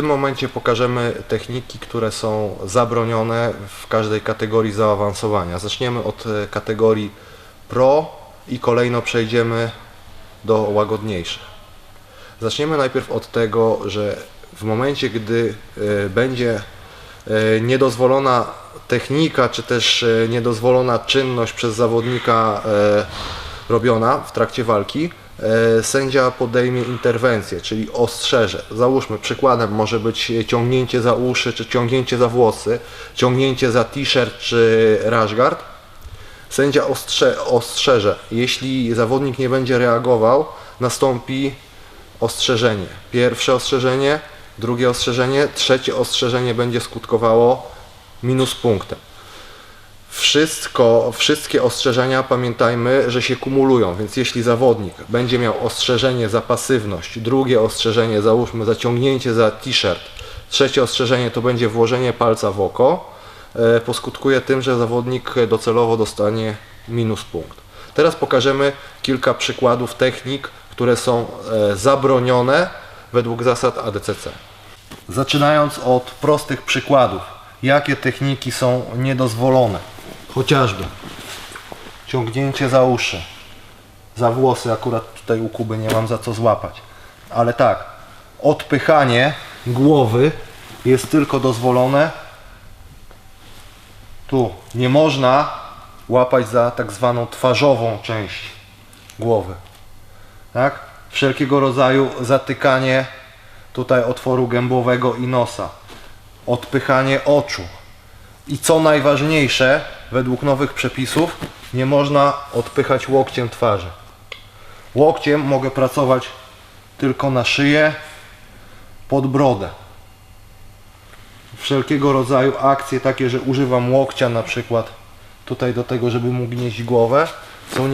tym momencie pokażemy techniki, które są zabronione w każdej kategorii zaawansowania. Zaczniemy od e, kategorii Pro i kolejno przejdziemy do łagodniejszych. Zaczniemy najpierw od tego, że w momencie, gdy e, będzie e, niedozwolona technika, czy też niedozwolona czynność przez zawodnika robiona w trakcie walki, sędzia podejmie interwencję, czyli ostrzeże. Załóżmy, przykładem może być ciągnięcie za uszy, czy ciągnięcie za włosy, ciągnięcie za t-shirt, czy rashguard. Sędzia ostrze, ostrzeże. Jeśli zawodnik nie będzie reagował, nastąpi ostrzeżenie. Pierwsze ostrzeżenie, drugie ostrzeżenie, trzecie ostrzeżenie będzie skutkowało minus punktem. Wszystko, wszystkie ostrzeżenia pamiętajmy, że się kumulują, więc jeśli zawodnik będzie miał ostrzeżenie za pasywność, drugie ostrzeżenie załóżmy za ciągnięcie za t-shirt, trzecie ostrzeżenie to będzie włożenie palca w oko, e, poskutkuje tym, że zawodnik docelowo dostanie minus punkt. Teraz pokażemy kilka przykładów technik, które są e, zabronione według zasad ADCC. Zaczynając od prostych przykładów, jakie techniki są niedozwolone. Chociażby ciągnięcie za uszy, za włosy, akurat tutaj u Kuby nie mam za co złapać. Ale tak, odpychanie głowy jest tylko dozwolone tu. Nie można łapać za tak zwaną twarzową część głowy. Tak? Wszelkiego rodzaju zatykanie tutaj otworu gębowego i nosa. Odpychanie oczu. I co najważniejsze, według nowych przepisów, nie można odpychać łokciem twarzy. Łokciem mogę pracować tylko na szyję, pod brodę. Wszelkiego rodzaju akcje takie, że używam łokcia na przykład tutaj do tego, żeby mu gnieść głowę, są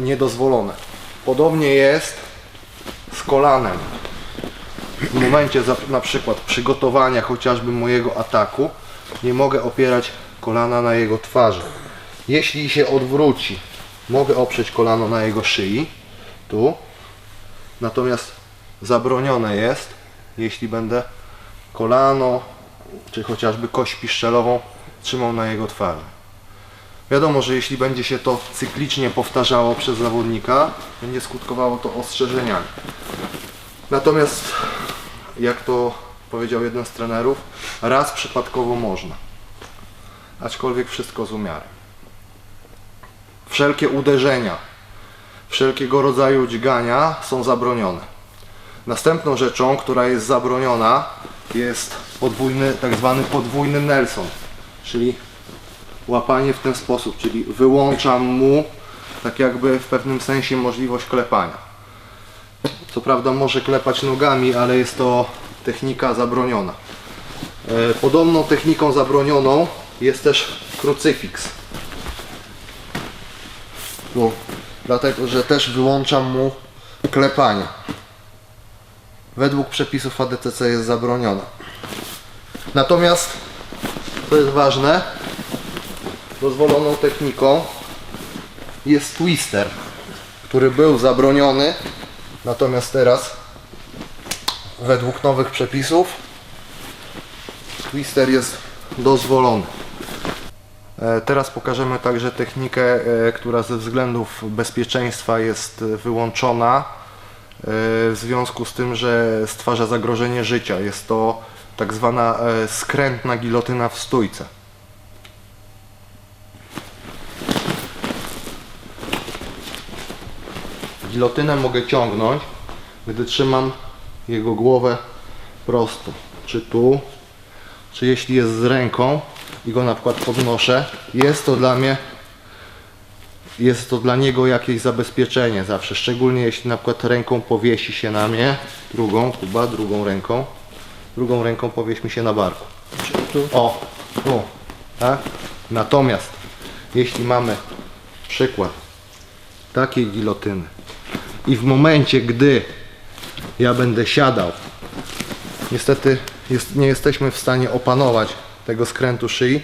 niedozwolone. Podobnie jest z kolanem. W momencie na przykład przygotowania chociażby mojego ataku nie mogę opierać kolana na jego twarzy. Jeśli się odwróci, mogę oprzeć kolano na jego szyi, tu. Natomiast zabronione jest, jeśli będę kolano, czy chociażby kość piszczelową trzymał na jego twarzy. Wiadomo, że jeśli będzie się to cyklicznie powtarzało przez zawodnika, będzie skutkowało to ostrzeżeniami. Natomiast, jak to powiedział jeden z trenerów, raz przypadkowo można. Aczkolwiek wszystko z umiarem. Wszelkie uderzenia, wszelkiego rodzaju dźgania są zabronione. Następną rzeczą, która jest zabroniona, jest podwójny, tak zwany podwójny Nelson, czyli łapanie w ten sposób, czyli wyłączam mu tak jakby w pewnym sensie możliwość klepania. Co prawda może klepać nogami, ale jest to technika zabroniona. E, Podobną techniką zabronioną jest też krucyfiks. Tu, dlatego, że też wyłączam mu klepanie. Według przepisów ADCC jest zabroniona. Natomiast, co jest ważne, dozwoloną techniką jest twister, który był zabroniony, natomiast teraz według nowych przepisów twister jest dozwolony. E, Teraz pokażemy także technikę, e, która ze względów bezpieczeństwa jest e, wyłączona w związku z tym, że stwarza zagrożenie życia. Jest to tak zwana skrętna gilotyna w stójce. Gilotynę mogę ciągnąć, gdy trzymam jego głowę prosto. Czy tu, czy jeśli jest z ręką i go na przykład podnoszę, jest to dla mnie jest to dla niego jakieś zabezpieczenie zawsze, szczególnie jeśli na przykład ręką powiesi się na mnie, drugą, Kuba, drugą ręką, drugą ręką powieś mi się na barku. O, tu, tak? Natomiast jeśli mamy przykład takiej gilotyny i w momencie, gdy ja będę siadał, niestety jest, nie jesteśmy w stanie opanować tego skrętu szyi,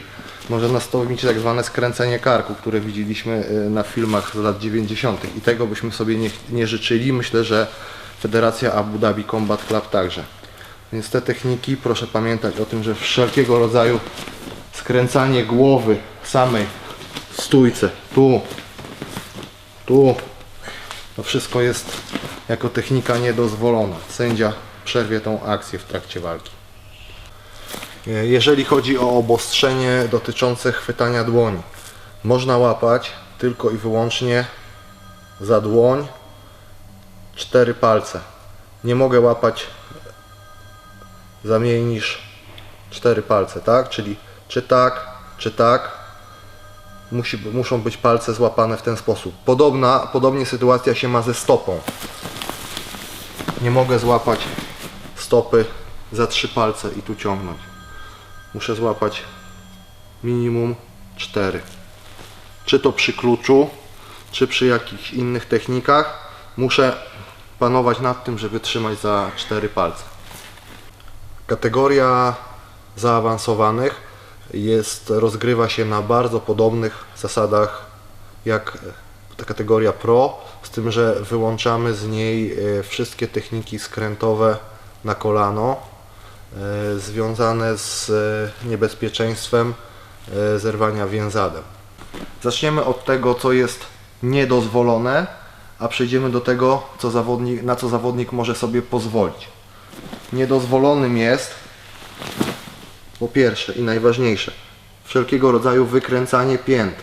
może nastąpić tak zwane skręcenie karku, które widzieliśmy y, na filmach z lat 90. i tego byśmy sobie nie, nie życzyli. Myślę, że Federacja Abu Dhabi Combat Club także. Więc te techniki, proszę pamiętać o tym, że wszelkiego rodzaju skręcanie głowy samej w stójce, tu, tu, to wszystko jest jako technika niedozwolona. Sędzia przerwie tą akcję w trakcie walki. E, Jeżeli chodzi o obostrzenie dotyczące chwytania dłoni, można łapać tylko i wyłącznie za dłoń cztery palce. Nie mogę łapać za mniej niż cztery palce, tak? Czyli czy tak, czy tak. Musi, muszą być palce złapane w ten sposób. Podobna, podobnie sytuacja się ma ze stopą. Nie mogę złapać stopy za trzy palce i tu ciągnąć. Muszę złapać minimum cztery. Czy to przy kluczu, czy przy jakichś innych technikach, muszę panować nad tym, żeby trzymać za cztery palce. Kategoria zaawansowanych jest, rozgrywa się na bardzo podobnych zasadach jak ta kategoria Pro, z tym, że wyłączamy z niej e, wszystkie techniki skrętowe na kolano związane z e, niebezpieczeństwem e, zerwania więzadem. Zaczniemy od tego, co jest niedozwolone, a przejdziemy do tego, co zawodnik, na co zawodnik może sobie pozwolić. Niedozwolonym jest po pierwsze i najważniejsze wszelkiego rodzaju wykręcanie pięt.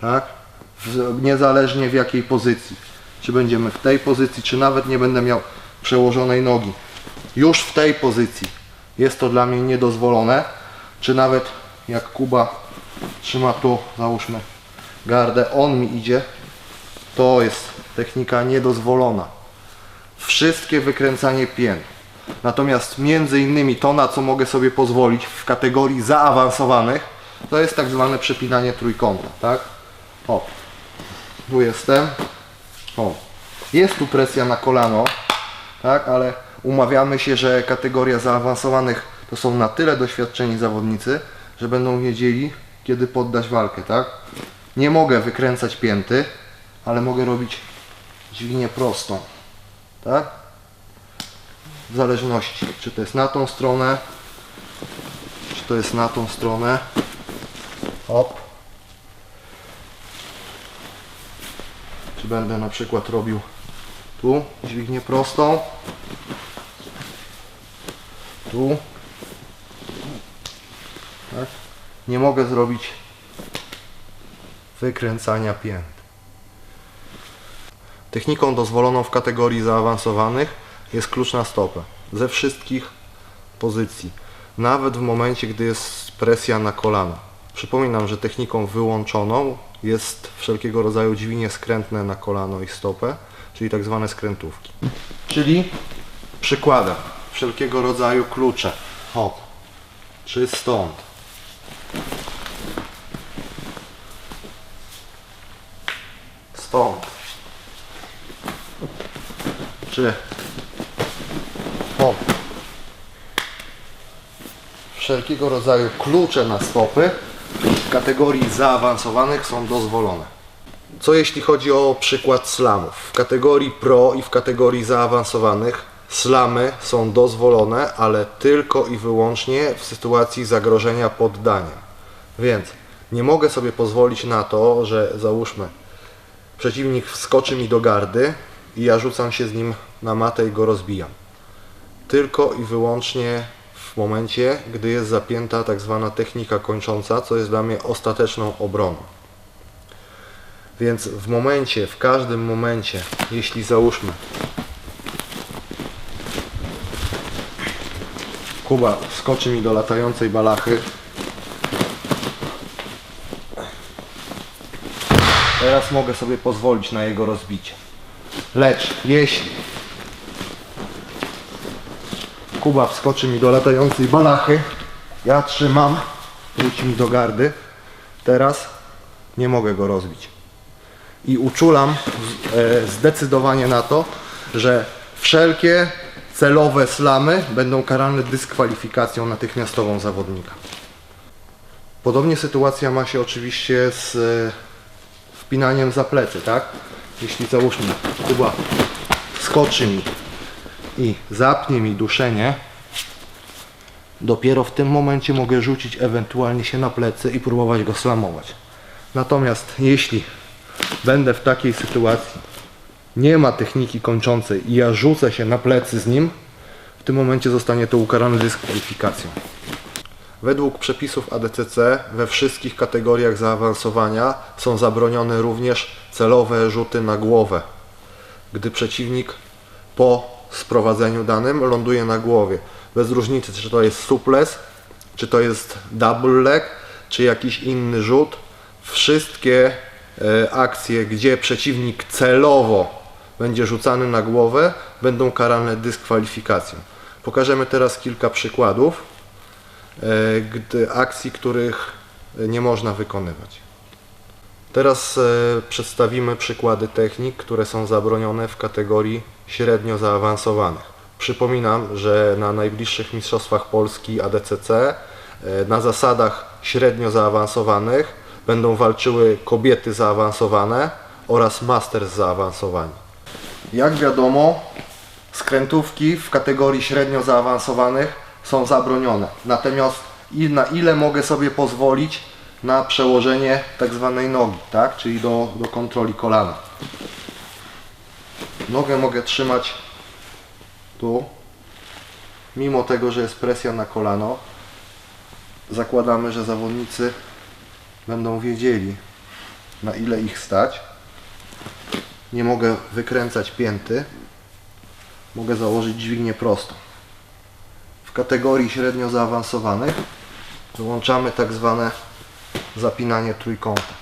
Tak? W, niezależnie w jakiej pozycji. Czy będziemy w tej pozycji, czy nawet nie będę miał przełożonej nogi. Już w tej pozycji jest to dla mnie niedozwolone. Czy nawet jak Kuba trzyma tu, załóżmy gardę, on mi idzie, to jest technika niedozwolona. Wszystkie wykręcanie pięt. Natomiast między innymi to, na co mogę sobie pozwolić w kategorii zaawansowanych, to jest tak zwane przepinanie trójkąta, tak? O, tu jestem. O, jest tu presja na kolano, tak? Ale umawiamy się, że kategoria zaawansowanych to są na tyle doświadczeni zawodnicy, że będą wiedzieli, kiedy poddać walkę, tak? Nie mogę wykręcać pięty, ale mogę robić dźwignię prostą, tak? w zależności, czy to jest na tą stronę, czy to jest na tą stronę. Hop. Czy będę na przykład robił tu dźwignię prostą, tu. Tak. Nie mogę zrobić wykręcania pięt. Techniką dozwoloną w kategorii zaawansowanych jest klucz na stopę. Ze wszystkich pozycji. Nawet w momencie, gdy jest presja na kolana. Przypominam, że techniką wyłączoną jest wszelkiego rodzaju dźwignie skrętne na kolano i stopę, czyli tak zwane skrętówki. Czyli przykładem wszelkiego rodzaju klucze. Hop. Czy stąd. Stąd. Czy Hop. Wszelkiego rodzaju klucze na stopy w kategorii zaawansowanych są dozwolone. Co jeśli chodzi o przykład slamów? W kategorii pro i w kategorii zaawansowanych slamy są dozwolone, ale tylko i wyłącznie w sytuacji zagrożenia poddaniem. Więc nie mogę sobie pozwolić na to, że załóżmy przeciwnik wskoczy mi do gardy i ja rzucam się z nim na matę i go rozbijam tylko i wyłącznie w momencie, gdy jest zapięta tak zwana technika kończąca, co jest dla mnie ostateczną obroną. Więc w momencie, w każdym momencie, jeśli załóżmy Kuba skoczy mi do latającej balachy Teraz mogę sobie pozwolić na jego rozbicie. Lecz jeśli Kuba wskoczy mi do latającej balachy. Ja trzymam. Wróci mi do gardy. Teraz nie mogę go rozbić. I uczulam e, zdecydowanie na to, że wszelkie celowe slamy będą karane dyskwalifikacją natychmiastową zawodnika. Podobnie sytuacja ma się oczywiście z e, wpinaniem za plecy, tak? Jeśli załóżmy, Kuba skoczy mi i zapnie mi duszenie, dopiero w tym momencie mogę rzucić ewentualnie się na plecy i próbować go slamować. Natomiast jeśli będę w takiej sytuacji, nie ma techniki kończącej i ja rzucę się na plecy z nim, w tym momencie zostanie to ukarane dyskwalifikacją. Według przepisów ADCC we wszystkich kategoriach zaawansowania są zabronione również celowe rzuty na głowę, gdy przeciwnik po sprowadzeniu danym ląduje na głowie. Bez różnicy, czy to jest suples, czy to jest double leg, czy jakiś inny rzut. Wszystkie e, akcje, gdzie przeciwnik celowo będzie rzucany na głowę, będą karane dyskwalifikacją. Pokażemy teraz kilka przykładów e, akcji, których nie można wykonywać. Teraz e, przedstawimy przykłady technik, które są zabronione w kategorii średnio zaawansowanych. Przypominam, że na najbliższych Mistrzostwach Polski ADCC e, na zasadach średnio zaawansowanych będą walczyły kobiety zaawansowane oraz masters zaawansowani. Jak wiadomo, skrętówki w kategorii średnio zaawansowanych są zabronione. Natomiast na ile mogę sobie pozwolić na przełożenie tak zwanej nogi, tak? czyli do, do kontroli kolana. Nogę mogę trzymać tu, mimo tego, że jest presja na kolano. Zakładamy, że zawodnicy będą wiedzieli, na ile ich stać. Nie mogę wykręcać pięty. Mogę założyć dźwignię prostą. W kategorii średnio zaawansowanych wyłączamy tak zwane zapinanie trójkąta.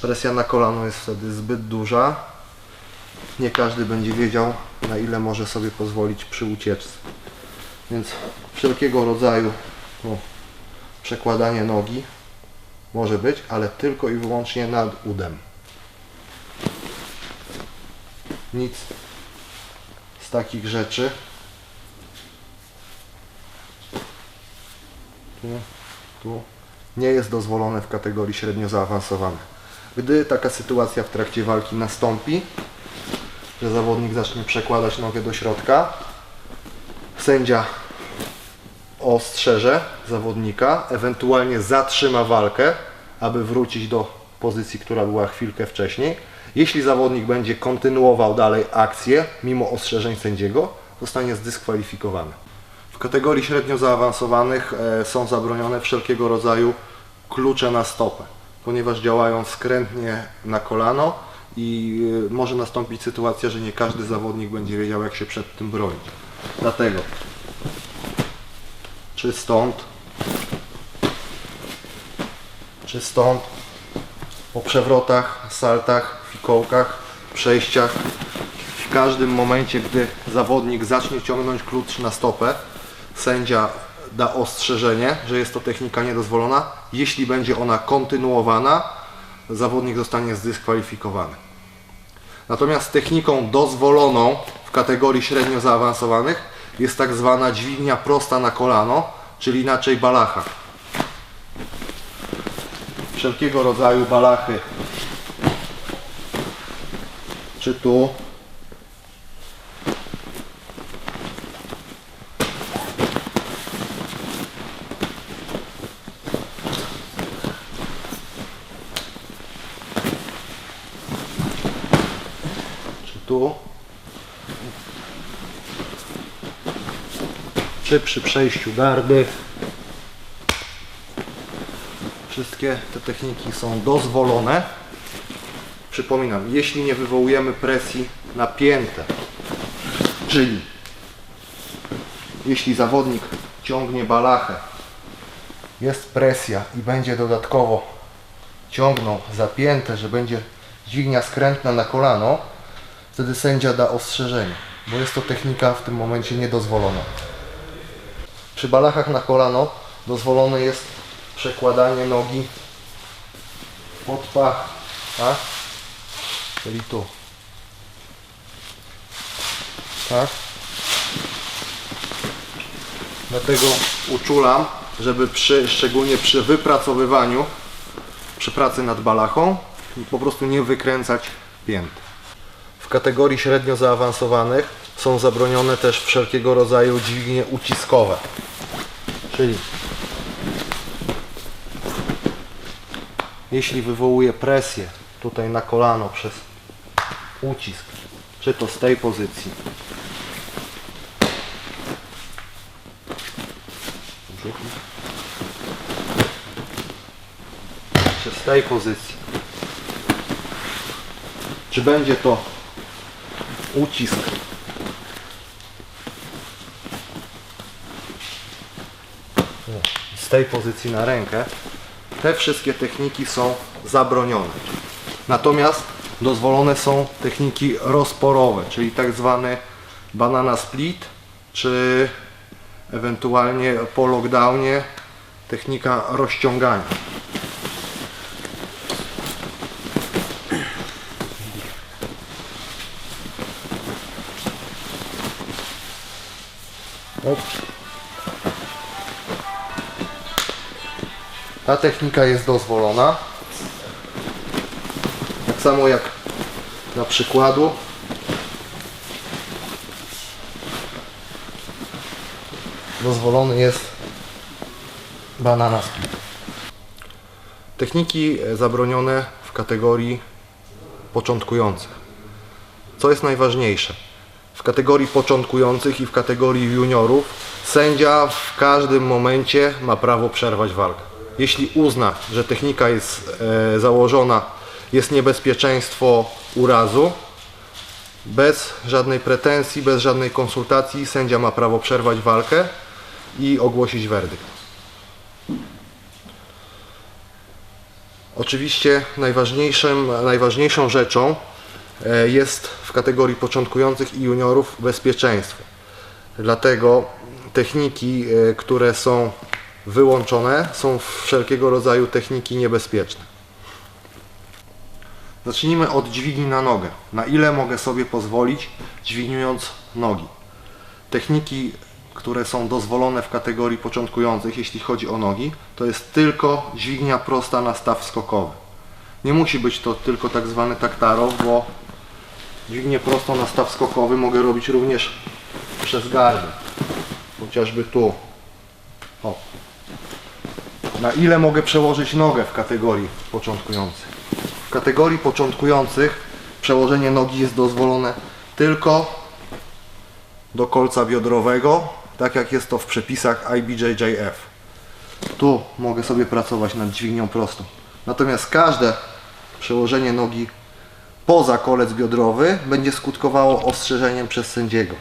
Presja na kolano jest wtedy zbyt duża. Nie każdy będzie wiedział, na ile może sobie pozwolić przy ucieczce. Więc wszelkiego rodzaju o, przekładanie nogi może być, ale tylko i wyłącznie nad udem. Nic z takich rzeczy. Tu, tu nie jest dozwolone w kategorii średnio zaawansowane. Gdy taka sytuacja w trakcie walki nastąpi, że zawodnik zacznie przekładać nogę do środka, sędzia ostrzeże zawodnika, ewentualnie zatrzyma walkę, aby wrócić do pozycji, która była chwilkę wcześniej. Jeśli zawodnik będzie kontynuował dalej akcję, mimo ostrzeżeń sędziego, zostanie zdyskwalifikowany. W kategorii średnio zaawansowanych e, są zabronione wszelkiego rodzaju klucze na stopę, ponieważ działają skrętnie na kolano i e, może nastąpić sytuacja, że nie każdy zawodnik będzie wiedział, jak się przed tym bronić. Dlatego czy stąd, czy stąd, po przewrotach, saltach, fikołkach, przejściach, w każdym momencie, gdy zawodnik zacznie ciągnąć klucz na stopę, sędzia da ostrzeżenie, że jest to technika niedozwolona. Jeśli będzie ona kontynuowana, zawodnik zostanie zdyskwalifikowany. Natomiast techniką dozwoloną w kategorii średnio zaawansowanych jest tak zwana dźwignia prosta na kolano, czyli inaczej balacha. Wszelkiego rodzaju balachy, czy tu, czy tu, czy przy przejściu gardy. Wszystkie te techniki są dozwolone. Przypominam, jeśli nie wywołujemy presji na piętę, czyli jeśli zawodnik ciągnie balachę, jest presja i będzie dodatkowo ciągnął zapięte, że będzie dźwignia skrętna na kolano, wtedy sędzia da ostrzeżenie, bo jest to technika w tym momencie niedozwolona. Przy balachach na kolano dozwolone jest przekładanie nogi pod pach, tak? Czyli tu. Tak? Dlatego uczulam, żeby przy, szczególnie przy wypracowywaniu, przy pracy nad balachą, po prostu nie wykręcać pięt. W kategorii średnio zaawansowanych są zabronione też wszelkiego rodzaju dźwignie uciskowe. Czyli jeśli wywołuje presję tutaj na kolano przez ucisk, czy to z tej pozycji, czy z tej pozycji, czy będzie to ucisk? Z tej pozycji na rękę, te wszystkie techniki są zabronione. Natomiast dozwolone są techniki rozporowe, czyli tak zwany banana split, czy ewentualnie po lockdownie technika rozciągania. Ta technika jest dozwolona. Samo jak na przykładu dozwolony jest banana split. Techniki e, zabronione w kategorii początkujących. Co jest najważniejsze? W kategorii początkujących i w kategorii juniorów sędzia w każdym momencie ma prawo przerwać walkę. Jeśli uzna, że technika jest e, założona, jest niebezpieczeństwo urazu, bez żadnej pretensji, bez żadnej konsultacji sędzia ma prawo przerwać walkę i ogłosić werdykt. Oczywiście najważniejszym, najważniejszą rzeczą e, jest w kategorii początkujących i juniorów bezpieczeństwo. Dlatego techniki, e, które są wyłączone, są wszelkiego rodzaju techniki niebezpieczne. Zacznijmy od dźwigni na nogę. Na ile mogę sobie pozwolić dźwigniując nogi? Techniki, które są dozwolone w kategorii początkujących, jeśli chodzi o nogi, to jest tylko dźwignia prosta na staw skokowy. Nie musi być to tylko tak zwany taktaro, bo dźwignię prostą na staw skokowy mogę robić również przez gardę. Chociażby tu. O. Na ile mogę przełożyć nogę w kategorii początkujących? W kategorii początkujących przełożenie nogi jest dozwolone tylko do kolca biodrowego, tak jak jest to w przepisach IBJJF. Tu mogę sobie pracować nad dźwignią prostą. Natomiast każde przełożenie nogi poza kolec biodrowy będzie skutkowało ostrzeżeniem przez sędziego.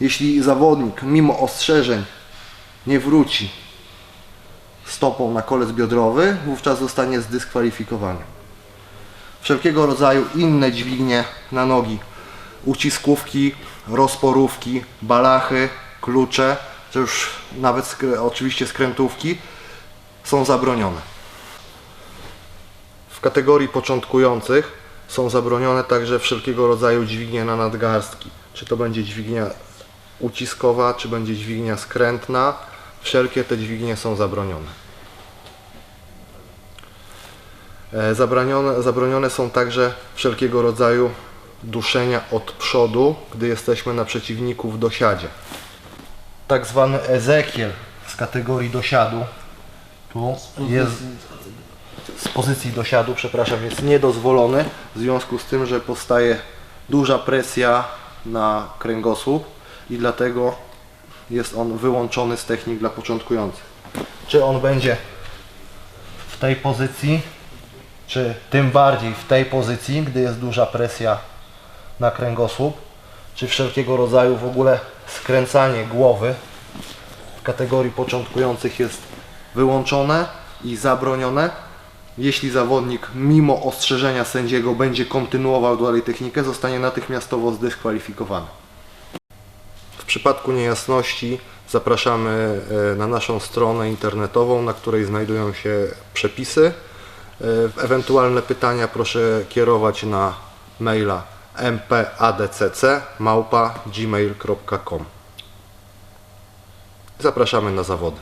Jeśli zawodnik mimo ostrzeżeń nie wróci stopą na kolec biodrowy, wówczas zostanie zdyskwalifikowany. Wszelkiego rodzaju inne dźwignie na nogi, uciskówki, rozporówki, balachy, klucze, czy już nawet oczywiście skrętówki są zabronione. W kategorii początkujących są zabronione także wszelkiego rodzaju dźwignie na nadgarstki. Czy to będzie dźwignia uciskowa, czy będzie dźwignia skrętna. Wszelkie te dźwignie są zabronione. E, Zabronione, zabronione są także wszelkiego rodzaju duszenia od przodu, gdy jesteśmy na przeciwniku w dosiadzie. Tak zwany Ezekiel z kategorii dosiadu, tu jest z pozycji dosiadu, przepraszam, jest niedozwolony w związku z tym, że powstaje duża presja na kręgosłup i dlatego jest on wyłączony z technik dla początkujących. Czy on będzie w tej pozycji, czy tym bardziej w tej pozycji, gdy jest duża presja na kręgosłup, czy wszelkiego rodzaju w ogóle skręcanie głowy w kategorii początkujących jest wyłączone i zabronione. Jeśli zawodnik mimo ostrzeżenia sędziego będzie kontynuował dalej technikę, zostanie natychmiastowo zdyskwalifikowany. W przypadku niejasności zapraszamy e, na naszą stronę internetową, na której znajdują się przepisy. E, Ewentualne pytania proszę kierować na maila mpadcc@gmail.com. Zapraszamy na zawody.